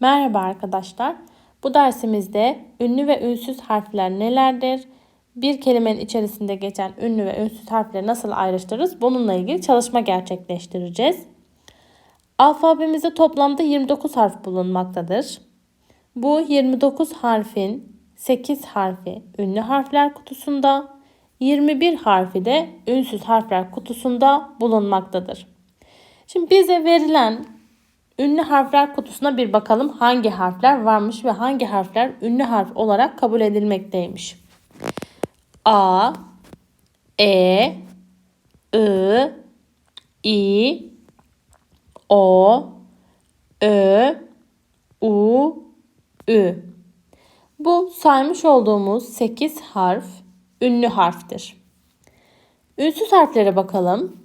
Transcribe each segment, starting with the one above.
Merhaba arkadaşlar. Bu dersimizde ünlü ve ünsüz harfler nelerdir? Bir kelimenin içerisinde geçen ünlü ve ünsüz harfleri nasıl ayrıştırırız? Bununla ilgili çalışma gerçekleştireceğiz. Alfabemizde toplamda 29 harf bulunmaktadır. Bu 29 harfin 8 harfi ünlü harfler kutusunda, 21 harfi de ünsüz harfler kutusunda bulunmaktadır. Şimdi bize verilen ünlü harfler kutusuna bir bakalım hangi harfler varmış ve hangi harfler ünlü harf olarak kabul edilmekteymiş. A, E, I, I, O, Ö, U, Ü. Bu saymış olduğumuz 8 harf ünlü harftir. Ünsüz harflere bakalım.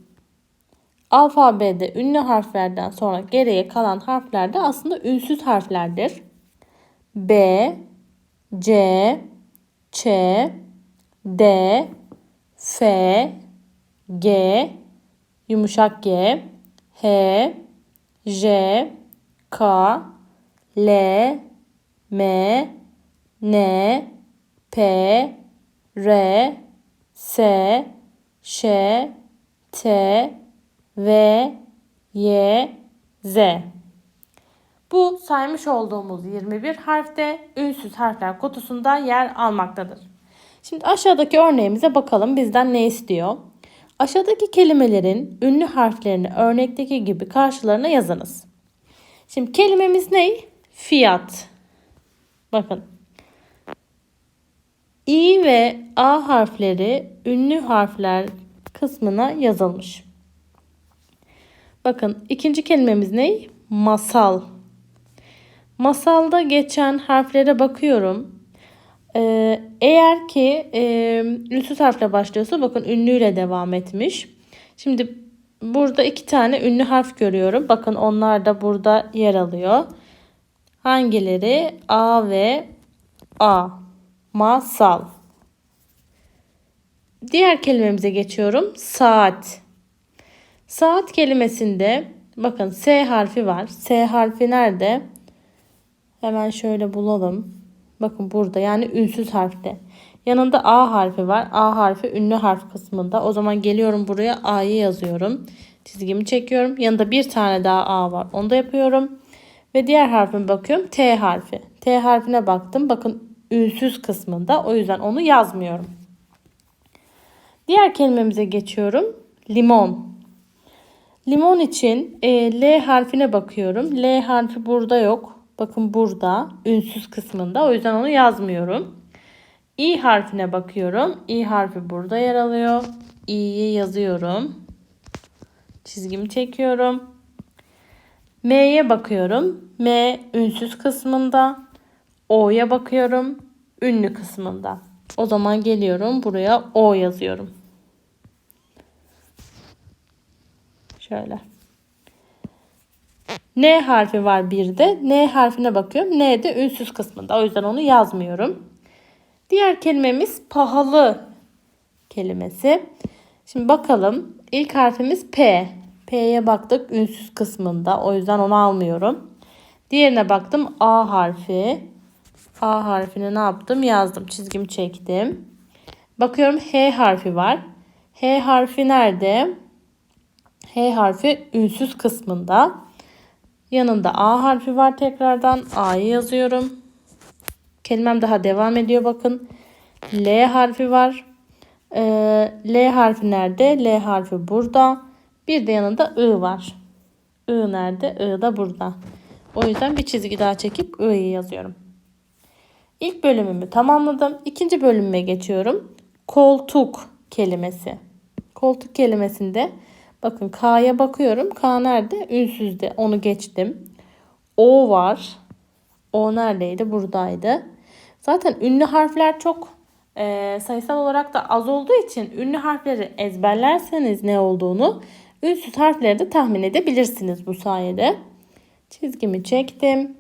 Alfabede ünlü harflerden sonra geriye kalan harfler de aslında ünsüz harflerdir. B, C, Ç, D, F, G, yumuşak G, H, J, K, L, M, N, P, R, S, Ş, T, V, Y, Z. Bu saymış olduğumuz 21 harfte ünsüz harfler kutusunda yer almaktadır. Şimdi aşağıdaki örneğimize bakalım bizden ne istiyor? Aşağıdaki kelimelerin ünlü harflerini örnekteki gibi karşılarına yazınız. Şimdi kelimemiz ne? Fiyat. Bakın. İ ve A harfleri ünlü harfler kısmına yazılmış. Bakın ikinci kelimemiz ne? Masal. Masalda geçen harflere bakıyorum. Ee, eğer ki e, ünsüz harfle başlıyorsa bakın ünlüyle devam etmiş. Şimdi burada iki tane ünlü harf görüyorum. Bakın onlar da burada yer alıyor. Hangileri? A ve A. Masal. Diğer kelimemize geçiyorum. Saat. Saat kelimesinde bakın S harfi var. S harfi nerede? Hemen şöyle bulalım. Bakın burada yani ünsüz harfte. Yanında A harfi var. A harfi ünlü harf kısmında. O zaman geliyorum buraya A'yı yazıyorum. Çizgimi çekiyorum. Yanında bir tane daha A var. Onu da yapıyorum. Ve diğer harfime bakıyorum. T harfi. T harfine baktım. Bakın ünsüz kısmında. O yüzden onu yazmıyorum. Diğer kelimemize geçiyorum. Limon. Limon için e, L harfine bakıyorum. L harfi burada yok. Bakın burada ünsüz kısmında. O yüzden onu yazmıyorum. İ harfine bakıyorum. İ harfi burada yer alıyor. İ'yi yazıyorum. Çizgimi çekiyorum. M'ye bakıyorum. M ünsüz kısmında. O'ya bakıyorum. Ünlü kısmında. O zaman geliyorum buraya O yazıyorum. Şöyle. N harfi var bir de. N harfine bakıyorum. N de ünsüz kısmında. O yüzden onu yazmıyorum. Diğer kelimemiz pahalı kelimesi. Şimdi bakalım. İlk harfimiz P. P'ye baktık ünsüz kısmında. O yüzden onu almıyorum. Diğerine baktım A harfi. A harfini ne yaptım? Yazdım. Çizgimi çektim. Bakıyorum H harfi var. H harfi nerede? H harfi ünsüz kısmında. Yanında A harfi var tekrardan. A'yı yazıyorum. Kelimem daha devam ediyor bakın. L harfi var. Ee, L harfi nerede? L harfi burada. Bir de yanında I var. I nerede? I da burada. O yüzden bir çizgi daha çekip I'yi yazıyorum. İlk bölümümü tamamladım. İkinci bölümüme geçiyorum. Koltuk kelimesi. Koltuk kelimesinde bakın K'ya bakıyorum. K nerede? Ünsüzde. Onu geçtim. O var. O neredeydi? Buradaydı. Zaten ünlü harfler çok e, sayısal olarak da az olduğu için ünlü harfleri ezberlerseniz ne olduğunu ünsüz harfleri de tahmin edebilirsiniz bu sayede. Çizgimi çektim.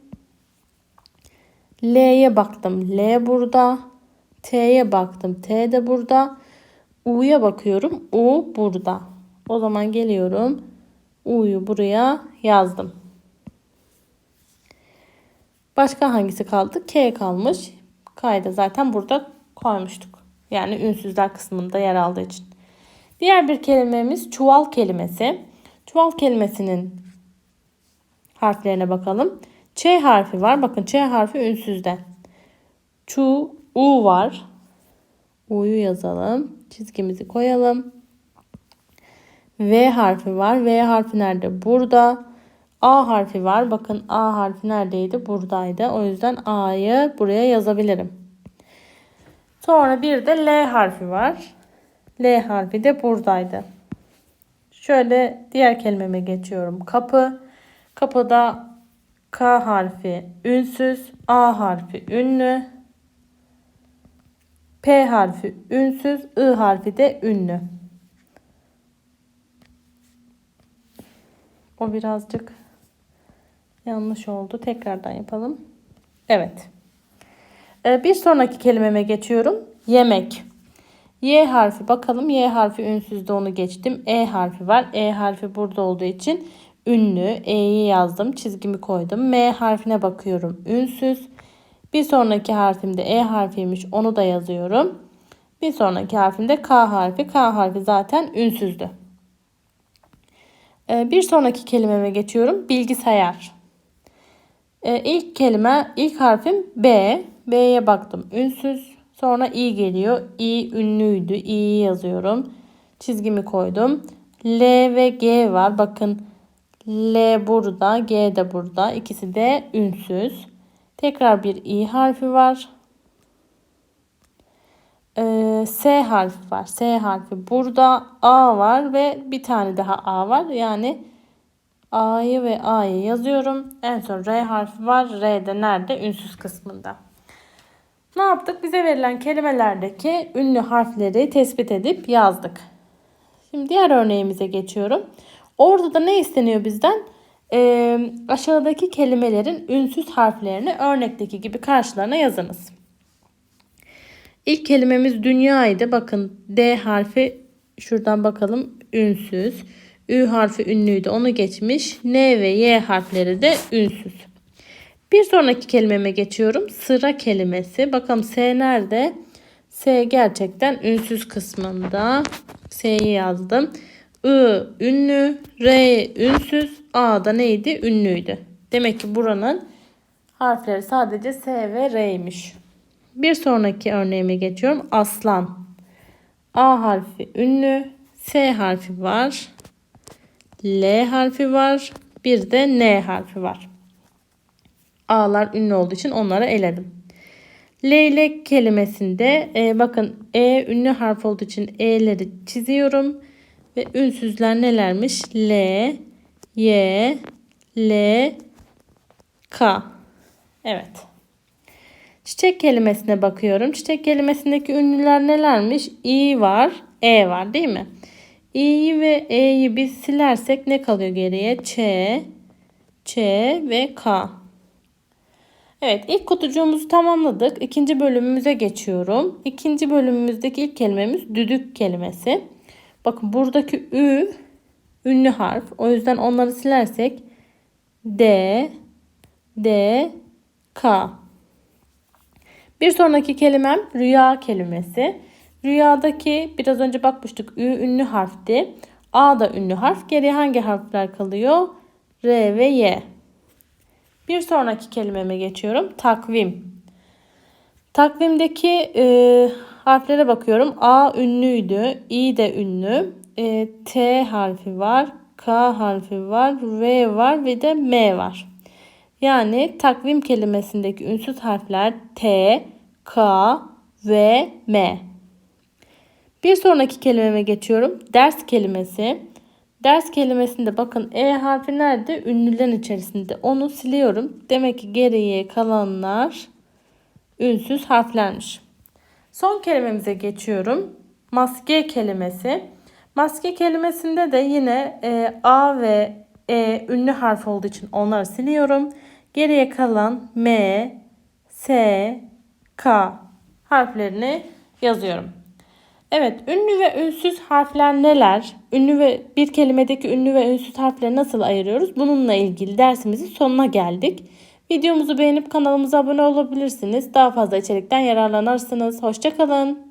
L'ye baktım. L burada. T'ye baktım. T de burada. U'ya bakıyorum. U burada. O zaman geliyorum. U'yu buraya yazdım. Başka hangisi kaldı? K kalmış. K'yı da zaten burada koymuştuk. Yani ünsüzler kısmında yer aldığı için. Diğer bir kelimemiz çuval kelimesi. Çuval kelimesinin harflerine bakalım. Ç harfi var. Bakın Ç harfi ünsüzde. Çu, U var. U'yu yazalım. Çizgimizi koyalım. V harfi var. V harfi nerede? Burada. A harfi var. Bakın A harfi neredeydi? Buradaydı. O yüzden A'yı buraya yazabilirim. Sonra bir de L harfi var. L harfi de buradaydı. Şöyle diğer kelimeme geçiyorum. Kapı. Kapıda K harfi ünsüz, A harfi ünlü, P harfi ünsüz, I harfi de ünlü. O birazcık yanlış oldu. Tekrardan yapalım. Evet. Ee, bir sonraki kelimeme geçiyorum. Yemek. Y harfi bakalım. Y harfi ünsüzde onu geçtim. E harfi var. E harfi burada olduğu için ünlü. E'yi yazdım. Çizgimi koydum. M harfine bakıyorum. Ünsüz. Bir sonraki harfim de E harfiymiş. Onu da yazıyorum. Bir sonraki harfim de K harfi. K harfi zaten ünsüzdü. Ee, bir sonraki kelimeme geçiyorum. Bilgisayar. Ee, ilk kelime, ilk harfim B. B'ye baktım. Ünsüz. Sonra i geliyor. i ünlüydü. i'yi yazıyorum. Çizgimi koydum. L ve G var. Bakın L burada, G de burada. İkisi de ünsüz. Tekrar bir i harfi var. Ee, S harfi var. S harfi burada. A var ve bir tane daha A var. Yani A'yı ve A'yı yazıyorum. En son R harfi var. R de nerede? Ünsüz kısmında. Ne yaptık? Bize verilen kelimelerdeki ünlü harfleri tespit edip yazdık. Şimdi diğer örneğimize geçiyorum. Orada da ne isteniyor bizden? Ee, aşağıdaki kelimelerin ünsüz harflerini örnekteki gibi karşılarına yazınız. İlk kelimemiz dünyaydı. Bakın D harfi şuradan bakalım ünsüz. Ü harfi ünlüydü onu geçmiş. N ve Y harfleri de ünsüz. Bir sonraki kelimeme geçiyorum. Sıra kelimesi. Bakalım S nerede? S gerçekten ünsüz kısmında. S'yi yazdım. I ünlü, R ünsüz, A da neydi? Ünlüydü. Demek ki buranın harfleri sadece S ve R'ymiş. Bir sonraki örneğime geçiyorum. Aslan. A harfi ünlü, S harfi var. L harfi var. Bir de N harfi var. A'lar ünlü olduğu için onları eledim. Leylek kelimesinde e, bakın E ünlü harf olduğu için E'leri çiziyorum. Ve ünsüzler nelermiş? L, Y, L, K. Evet. Çiçek kelimesine bakıyorum. Çiçek kelimesindeki ünlüler nelermiş? İ var, E var değil mi? İ'yi ve E'yi biz silersek ne kalıyor geriye? Ç, Ç ve K. Evet ilk kutucuğumuzu tamamladık. İkinci bölümümüze geçiyorum. İkinci bölümümüzdeki ilk kelimemiz düdük kelimesi. Bakın buradaki Ü ünlü harf. O yüzden onları silersek D, D, K. Bir sonraki kelimem rüya kelimesi. Rüyadaki biraz önce bakmıştık Ü ünlü harfti. A da ünlü harf. Geriye hangi harfler kalıyor? R ve Y. Bir sonraki kelimeme geçiyorum. Takvim. Takvimdeki e, harflere bakıyorum. A ünlüydü. İ de ünlü. E, T harfi var. K harfi var. V var ve de M var. Yani takvim kelimesindeki ünsüz harfler T, K, V, M. Bir sonraki kelimeme geçiyorum. Ders kelimesi. Ders kelimesinde bakın E harfi nerede? Ünlülerin içerisinde. Onu siliyorum. Demek ki geriye kalanlar ünsüz harflermiş. Son kelimemize geçiyorum. Maske kelimesi. Maske kelimesinde de yine e, A ve E ünlü harf olduğu için onları siliyorum. Geriye kalan M, S, K harflerini yazıyorum. Evet, ünlü ve ünsüz harfler neler? Ünlü ve bir kelimedeki ünlü ve ünsüz harfleri nasıl ayırıyoruz? Bununla ilgili dersimizin sonuna geldik. Videomuzu beğenip kanalımıza abone olabilirsiniz. Daha fazla içerikten yararlanırsınız. Hoşçakalın.